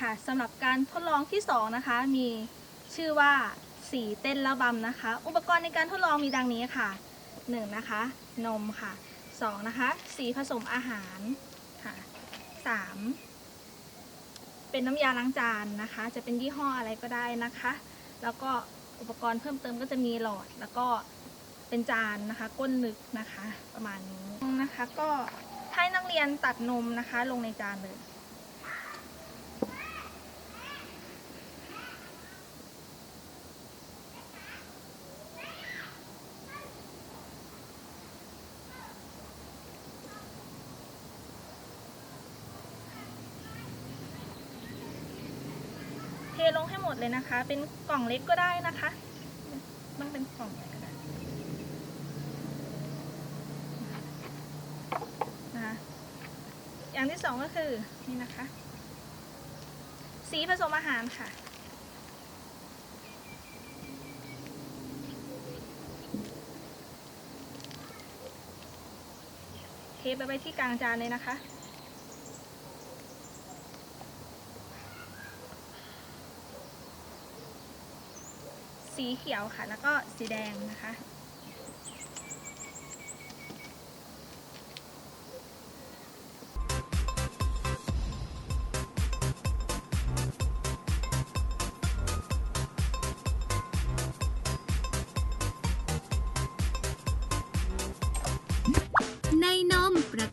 ค่ะสำหรับการทดลองที่สองนะคะมีชื่อว่าสีเต้นระบำนะคะ อุปกรณ์ในการทดลองมีดังนี้ค่ะหนึ่งนะคะ นมค่ะสองนะคะ สีผสมอาหารค่ะสามเป็นน้ำยาล้างจานนะคะ จะเป็นยี่ห้ออะไรก็ได้นะคะ แล้วก็อุปกรณ์เพิ่มเติมก็จะมีหลอด แล้วก็เป็นจานนะคะ ก้นลึกนะคะ ประมาณนี้นะคะ ก็ให้นักเรียนตัดนมนะคะ ลงในจานเลย ลงให้หมดเลยนะคะ เป็นกล่องเล็กก็ได้นะคะ ต้องเป็นกล่องใหญ่ก็ได้นะอย่างที่สองก็คือนี่นะคะ สีผสมอาหารค่ะเทไปไว้ที่กลางจานเลยนะคะ สีเขียวค่ะ แล้วก็สีแดงนะคะ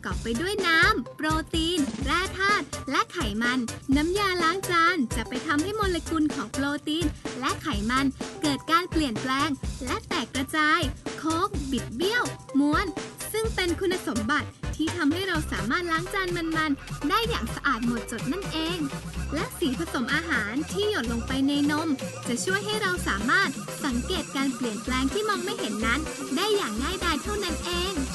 อบไปด้วยน้ำ โปรตีน แร่ธาตุ และไขมัน น้ำยาล้างจานจะไปทำให้โมเลกุลของโปรตีน และไขมัน เกิดการเปลี่ยนแปลง และแตกกระจาย โค้ง บิดเบี้ยว ม้วน ซึ่งเป็นคุณสมบัติที่ทำให้เราสามารถล้างจานมันๆ ได้อย่างสะอาดหมดจดนั่นเอง และสีผสมอาหารที่หยดลงไปในนม จะช่วยให้เราสามารถสังเกตการเปลี่ยนแปลงที่มองไม่เห็นนั้น ได้อย่างง่ายดายเท่านั้นเอง